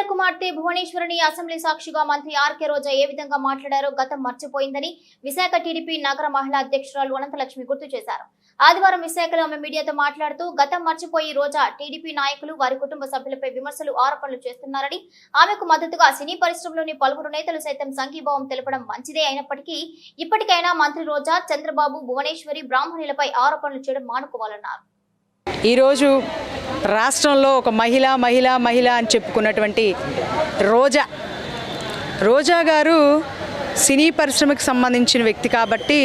ఎన్టీఆర్ కుమార్తె భువనేశ్వరిని అసెంబ్లీ సాక్షిగా మంత్రి ఆర్కే రోజా ఏ విధంగా మాట్లాడారో గతం మర్చిపోయిందని విశాఖ టీడీపీ నగర మహిళా అధ్యక్షురాలు అనంతలక్ష్మి గుర్తు చేశారు. ఆదివారం విశాఖలో ఆమె మీడియాతో మాట్లాడుతూ గతం మర్చిపోయి రోజా టీడీపీ నాయకులు వారి కుటుంబ సభ్యులపై విమర్శలు ఆరోపణలు చేస్తున్నారని ఆమెకు మద్దతుగా సినీ పరిశ్రమలోని పలువురు నేతలు సైతం సంఘీభావం తెలపడం మంచిదే అయినప్పటికీ ఇప్పటికైనా మంత్రి రోజా చంద్రబాబు భువనేశ్వరి బ్రాహ్మణులపై ఆరోపణలు చేయడం మానుకోవాలన్నారు. ఈరోజు రాష్ట్రంలో ఒక మహిళ మహిళ మహిళ అని చెప్పుకున్నటువంటి రోజా. రోజా గారు సినీ పరిశ్రమకు సంబంధించిన వ్యక్తి కాబట్టి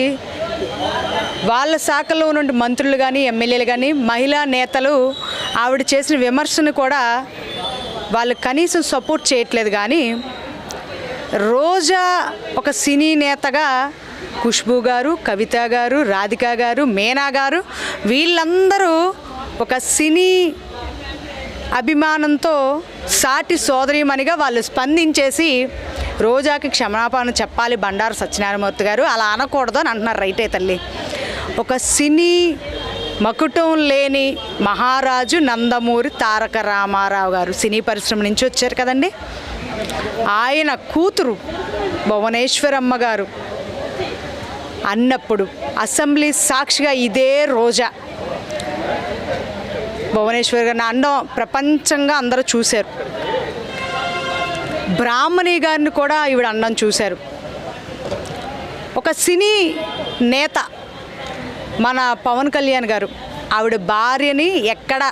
వాళ్ళ శాఖలో నుండి మంత్రులు కానీ ఎమ్మెల్యేలు కానీ మహిళా నేతలు ఆవిడ చేసిన విమర్శను కూడా వాళ్ళు కనీసం సపోర్ట్ చేయట్లేదు కానీ రోజా ఒక సినీ నేతగా ఖుష్బూ గారు కవిత గారు రాధిక గారు మేనా గారు వీళ్ళందరూ ఒక సినీ అభిమానంతో సాటి సోదరిమణిగా వాళ్ళు స్పందించేసి రోజాకి క్షమాపణ చెప్పాలి బండారు సత్యనారాయణమూర్తి గారు. అలా అనకూడదు అని అంటున్నారు రైటే తల్లి. ఒక సినీ మకుటం లేని మహారాజు నందమూరి తారక రామారావు గారు సినీ పరిశ్రమ నుంచి వచ్చారు కదండి. ఆయన కూతురు భువనేశ్వరమ్మ గారు అన్నప్పుడు అసెంబ్లీ సాక్షిగా ఇదే రోజా. భువనేశ్వర్ గారిని అండం ప్రపంచంగా అందరూ చూశారు. బ్రాహ్మణి గారిని కూడా ఈవిడ అండం చూశారు. ఒక సినీ నేత మన పవన్ కళ్యాణ్ గారు ఆవిడ భార్యని ఎక్కడ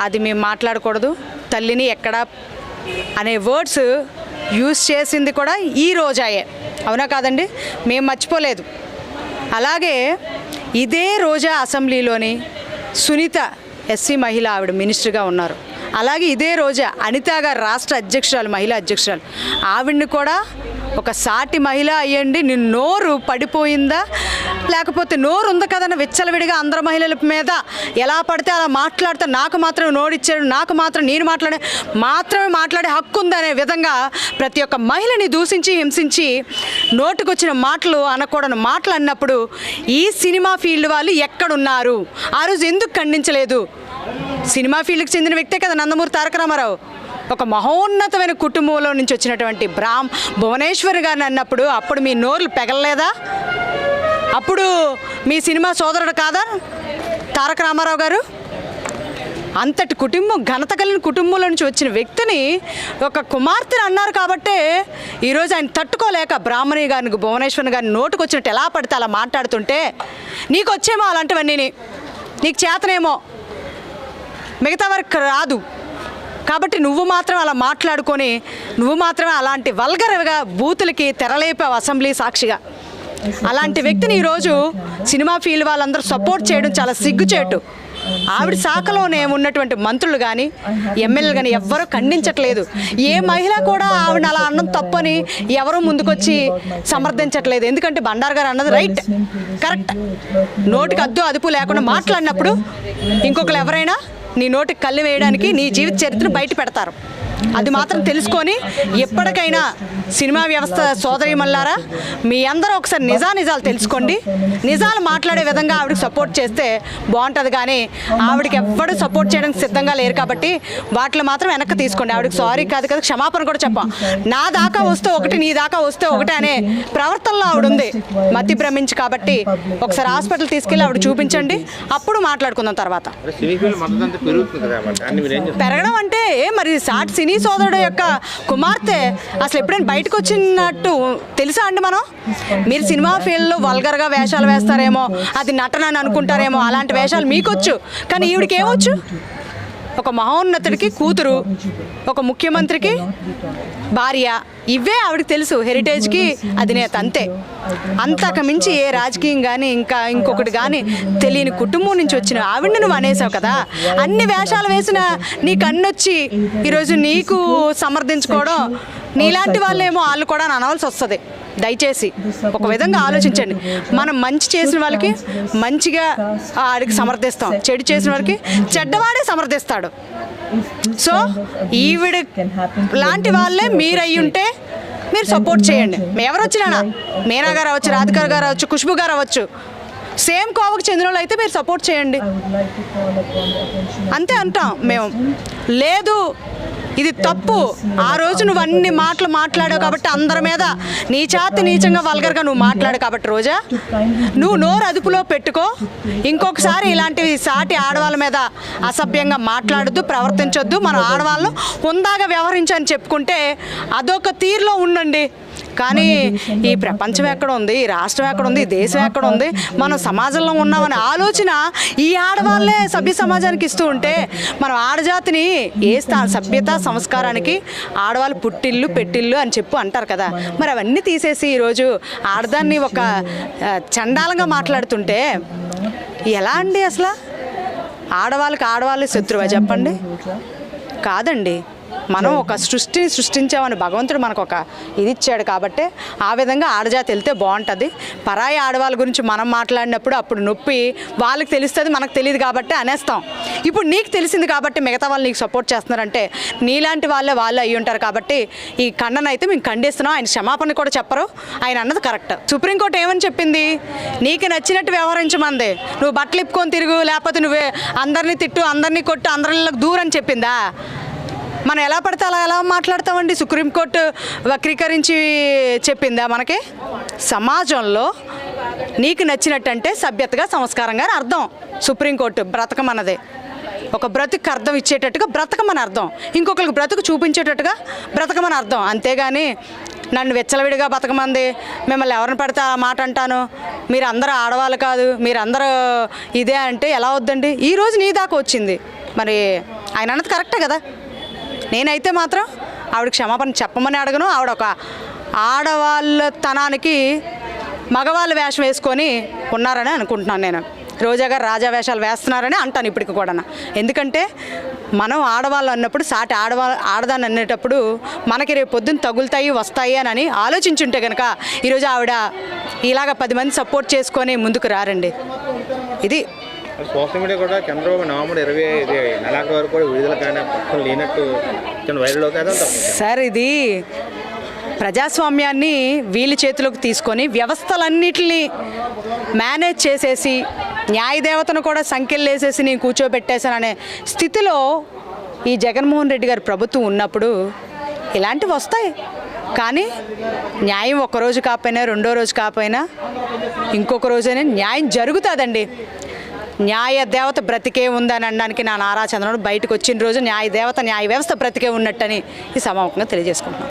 అది మేము మాట్లాడకూడదు తల్లిని ఎక్కడ అనే వర్డ్స్ యూస్ చేసింది కూడా ఈ రోజాయే. అవునా కాదండి? మేము మర్చిపోలేదు. అలాగే ఇదే రోజా అసెంబ్లీలోని సునీత ఎస్సీ మహిళ ఆవిడ మినిస్టర్గా ఉన్నారు. అలాగే ఇదే రోజు అనిత గారు రాష్ట్ర అధ్యక్షురాలు మహిళా అధ్యక్షురాలు. ఆవిడ్ని కూడా ఒక సాటి మహిళ అయ్యండి నీ నోరు పడిపోయిందా? లేకపోతే నోరు ఉంది కదన్న విచ్చలవిడిగా అందరు మహిళల మీద ఎలా పడితే అలా మాట్లాడితే నాకు మాత్రం నోడిచ్చాడు నాకు మాత్రం నేను మాట్లాడే మాత్రమే మాట్లాడే హక్కు ఉందనే విధంగా ప్రతి ఒక్క మహిళని దూషించి హింసించి నోటుకొచ్చిన మాటలు అనకూడని మాటలు అన్నప్పుడు ఈ సినిమా ఫీల్డ్ వాళ్ళు ఎక్కడున్నారు? ఆ రోజు ఎందుకు ఖండించలేదు? సినిమా ఫీల్డ్కి చెందిన వ్యక్తే కదా నందమూరి తారక రామారావు. ఒక మహోన్నతమైన కుటుంబంలో నుంచి వచ్చినటువంటి బ్రాహ్మ్ భువనేశ్వరి గారిని అన్నప్పుడు అప్పుడు మీ నోర్లు పెగలలేదా? అప్పుడు మీ సినిమా సోదరుడు కాదా తారక రామారావు గారు? అంతటి కుటుంబం ఘనత కలిగిన కుటుంబంలో నుంచి వచ్చిన వ్యక్తిని ఒక కుమార్తెని అన్నారు కాబట్టే ఈరోజు ఆయన తట్టుకోలేక బ్రాహ్మణి గారిని భువనేశ్వరి గారిని నోటుకు వచ్చినట్టు ఎలా పడితే అలా మాట్లాడుతుంటే నీకు వచ్చేమో అలాంటివన్నీ నీకు చేతనేమో మిగతా వారికి రాదు. కాబట్టి నువ్వు మాత్రం అలా మాట్లాడుకొని నువ్వు మాత్రమే అలాంటి వల్గరగా బూతులకి తెరలేపావు అసెంబ్లీ సాక్షిగా. అలాంటి వ్యక్తిని ఈరోజు సినిమా ఫీల్డ్ వాళ్ళందరూ సపోర్ట్ చేయడం చాలా సిగ్గుచేటు. ఆవిడ శాఖలోనే ఉన్నటువంటి మంత్రులు కానీ ఎమ్మెల్యేలు కానీ ఎవ్వరూ ఖండించట్లేదు. ఏ మహిళ కూడా ఆవిడ అలా అన్నం తప్పని ఎవరూ ముందుకొచ్చి సమర్థించట్లేదు. ఎందుకంటే బండారు గారు అన్నది రైట్ కరెక్ట్. నోటికి అద్దు అదుపు లేకుండా మాట్లాడినప్పుడు ఇంకొకరు ఎవరైనా నీ నోటికి కళ్ళు వేయడానికి నీ జీవిత చరిత్రను బయట పెడతారు. అది మాత్రం తెలుసుకొని ఎప్పటికైనా సినిమా వ్యవస్థ సోదరి మల్లారా మీ అందరూ ఒకసారి నిజా నిజాలు తెలుసుకోండి. నిజాలు మాట్లాడే విధంగా ఆవిడకి సపోర్ట్ చేస్తే బాగుంటుంది కానీ ఆవిడకి ఎవ్వడూ సపోర్ట్ చేయడానికి సిద్ధంగా లేరు కాబట్టి వాటిలో మాత్రం వెనక్కి తీసుకోండి. ఆవిడకి సారీ కాదు కదా క్షమాపణ కూడా చెప్పాం. నా దాకా వస్తే ఒకటి నీ దాకా వస్తే ఒకటి అనే ప్రవర్తనలో ఆవిడ ఉంది. మతి భ్రమించి కాబట్టి ఒకసారి హాస్పిటల్ తీసుకెళ్ళి ఆవిడ చూపించండి. అప్పుడు మాట్లాడుకుందాం తర్వాత. పెరగడం అంటే మరి సాటి సినీ సోదరుడు యొక్క కుమార్తె అసలు ఎప్పుడైనా బయటకు వచ్చినట్టు తెలుసా అండి మనం? మీరు సినిమా ఫీల్డ్లో వల్గర్గా వేషాలు వేస్తారేమో అది నటన అని అనుకుంటారేమో అలాంటి వేషాలు మీకొచ్చు. కానీ ఈవిడికి ఏమొచ్చు? ఒక మహోన్నతుడికి కూతురు ఒక ముఖ్యమంత్రికి భార్య ఇవే ఆవిడకి తెలుసు. హెరిటేజ్కి అధినేత అంతే. అంతకు మించి ఏ రాజకీయం కానీ ఇంకా ఇంకొకటి కానీ తెలియని కుటుంబం నుంచి వచ్చిన ఆవిడని నువ్వు అనేసావు కదా. అన్ని వేషాలు వేసిన నీ కన్నొచ్చి ఈరోజు నీకు సమర్థించుకోవడం నీలాంటి వాళ్ళేమో వాళ్ళు కూడా అనవలసి వస్తుంది. దయచేసి ఒక విధంగా ఆలోచించండి. మనం మంచి చేసిన వాళ్ళకి మంచిగా ఆడికి సమర్థిస్తాం. చెడు చేసిన వాళ్ళకి చెడ్డవాడే సమర్థిస్తాడు. సో ఈవిడ లాంటి వాళ్ళే మీరు అయ్యి ఉంటే మీరు సపోర్ట్ చేయండి. ఎవరు వచ్చినా మీనా గారు అవ్వచ్చు రాధికార్ గారు అవ్వచ్చు ఖుష్బు గారు అవ్వచ్చు సేమ్ కోవకు చెందిన వాళ్ళు అయితే మీరు సపోర్ట్ చేయండి. అంతే అంటాం మేము. లేదు ఇది తప్పు. ఆ రోజు నువ్వు అన్ని మాటలు మాట్లాడావు కాబట్టి అందరి మీద నీచాతి నీచంగా వల్గర్గా నువ్వు మాట్లాడు కాబట్టి రోజా నువ్వు నోరు అదుపులో పెట్టుకో. ఇంకొకసారి ఇలాంటివి సాటి ఆడవాళ్ళ మీద అసభ్యంగా మాట్లాడద్దు ప్రవర్తించొద్దు. మన ఆడవాళ్ళు. హుందాగా వ్యవహరించని చెప్పుకుంటే అదొక తీరులో ఉండండి. కానీ ఈ ప్రపంచం ఎక్కడ ఉంది? ఈ రాష్ట్రం ఎక్కడ ఉంది? దేశం ఎక్కడ ఉంది? మనం సమాజంలో ఉన్నామనే ఆలోచన ఈ ఆడవాళ్ళే సభ్య సమాజానికి ఇస్తూ ఉంటే మనం ఆడజాతిని ఏ స్థా సభ్యత సంస్కారానికి ఆడవాళ్ళు పుట్టిల్లు పెట్టిల్లు అని చెప్పు అంటారు కదా. మరి అవన్నీ తీసేసి ఈరోజు ఆడదాన్ని ఒక చండాలంగా మాట్లాడుతుంటే ఎలా అండి అసలు? ఆడవాళ్ళకి ఆడవాళ్ళే శత్రువా చెప్పండి? కాదండి. మనం ఒక సృష్టిని సృష్టించామని భగవంతుడు మనకు ఒక ఇది ఇచ్చాడు కాబట్టి ఆ విధంగా ఆడజాతి వెళ్తే బాగుంటుంది. పరాయి ఆడవాళ్ళ గురించి మనం మాట్లాడినప్పుడు అప్పుడు నొప్పి వాళ్ళకి తెలుస్తుంది మనకు తెలియదు కాబట్టి అనేస్తాం. ఇప్పుడు నీకు తెలిసింది కాబట్టి మిగతా వాళ్ళు నీకు సపోర్ట్ చేస్తున్నారంటే నీలాంటి వాళ్ళే వాళ్ళే అయ్యి ఉంటారు కాబట్టి ఈ ఖండన అయితే మేము ఖండిస్తున్నాం. ఆయన క్షమాపణ కూడా చెప్పరు. ఆయన అన్నది కరెక్ట్ సుప్రీంకోర్టు ఏమని చెప్పింది? నీకు నచ్చినట్టు వ్యవహరించమంది. నువ్వు బట్టలు ఇప్పుకొని తిరుగు లేకపోతే నువ్వే అందరినీ తిట్టు అందరినీ కొట్టు అందరిలోకి దూరం చెప్పిందా? మనం ఎలా పడితే అలా ఎలా మాట్లాడతామండి? సుప్రీంకోర్టు వక్రీకరించి చెప్పిందా మనకి? సమాజంలో నీకు నచ్చినట్టంటే సభ్యతగా సంస్కారంగా అని అర్థం. సుప్రీంకోర్టు బ్రతకమన్నదే ఒక బ్రతుకు అర్థం ఇచ్చేటట్టుగా బ్రతకమని అర్థం. ఇంకొకరికి బ్రతుకు చూపించేటట్టుగా బ్రతకమని అర్థం. అంతేగాని నన్ను వెచ్చలవిడిగా బతకమంది. మిమ్మల్ని ఎవరిని పడితే ఆ మాట అంటాను? మీరు అందరూ ఆడవాళ్ళు కాదు. మీరందరూ ఇదే అంటే ఎలా వద్దండి? ఈ రోజు నీ దాకా వచ్చింది. మరి ఆయన అన్నది కరెక్టే కదా? నేనైతే మాత్రం ఆవిడ క్షమాపణ చెప్పమని అడగను. ఆవిడ ఒక ఆడవాళ్ళ తనానికి మగవాళ్ళ వేషం వేసుకొని ఉన్నారని అనుకుంటున్నాను నేను. రోజా గారు రాజా వేషాలు వేస్తున్నారని అంటాను ఇప్పటికి కూడా ఎందుకంటే మనం ఆడవాళ్ళు అన్నప్పుడు సాటి ఆడవా ఆడదాన్ని అనేటప్పుడు మనకి రేపు పొద్దున్న తగులుతాయి వస్తాయి అని అని ఆలోచించుంటే కనుక ఈరోజు ఆవిడ ఇలాగ పది మంది సపోర్ట్ చేసుకొని ముందుకు రారండి. ఇది సోషల్ మీడియా కూడా చంద్రబాబు నవంబర్ ఇరవై ఐదు నెలాఖరు వరకు కూడా విడుదల కానీ పక్కన లేనట్టు వైరల్ అవుతుంది సార్ ఇది ప్రజాస్వామ్యాన్ని వీళ్ళ చేతిలోకి తీసుకొని వ్యవస్థలన్నిటిని మేనేజ్ చేసేసి న్యాయదేవతను కూడా సంఖ్యలేసేసి నేను కూర్చోబెట్టేశాననే స్థితిలో ఈ జగన్మోహన్ రెడ్డి గారి ప్రభుత్వం ఉన్నప్పుడు ఇలాంటివి వస్తాయి. కానీ న్యాయం ఒక రోజు కాకపోయినా రెండో రోజు కాకపోయినా ఇంకొక రోజైనా న్యాయం జరుగుతుందండి. న్యాయ దేవత బ్రతికే ఉందని అనడానికి నా నారా చంద్రబాబు బయటకు వచ్చిన రోజు న్యాయ దేవత న్యాయ వ్యవస్థ బ్రతికే ఉన్నట్టని ఈ సమాపంగా తెలియజేసుకుంటున్నాను.